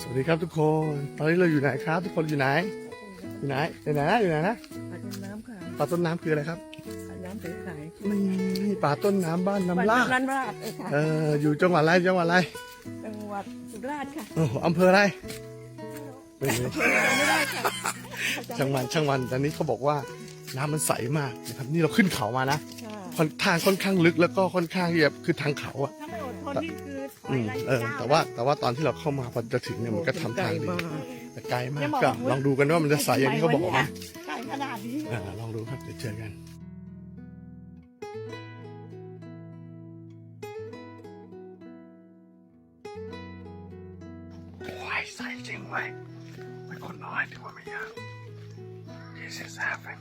สวัสดีครับทุกคน ตอนนี้เราอยู่ไหนครับ ทุกคนอยู่ไหน อยู่ไหนอยู่ไหนนะอยู่ไหนนะปลาต้นน้ำค่ะปลาต้นน้ำคืออะไรครับปลาน้ำใสนี่ปลาต้นน้ำบ้านๆน้ำลาดน้ำราดเลยค่ะเอออยู่จังหวัดอะไรจังหวัดอะไรจังหวัดสุราษฎร์ค่ะโอ้โหอำเภออะไรไม่รู้ไม่ได้ค่ะช่างมันช่างมันตอนนี้เขาบอกว่าน้ำมันใสมากนะครับนี่เราขึ้นเขามานะค่ะค่อนทางค่อนข้างลึกแล้วก็ค่อนข้างที่จะคือทางเขาอะ ถ้าไม่อดทนนี่คือถออืยมไล่เออแต่ว่าแต่ว่าตอนที่เราเข้ามาพอจะถึงเนี่ยมันก็ทำทางดีไกลมกแต่ไกลมากก็ลองดูกันว่ามันจะใสอย่างที่เขาบอกไหมไกลขนาดนี้อ่าลองดูครับเดี๋ยวเจอกัน โอ้ยใสจริงเว้ยไม่คนน้อยถือว่าไม่ยาก This is happening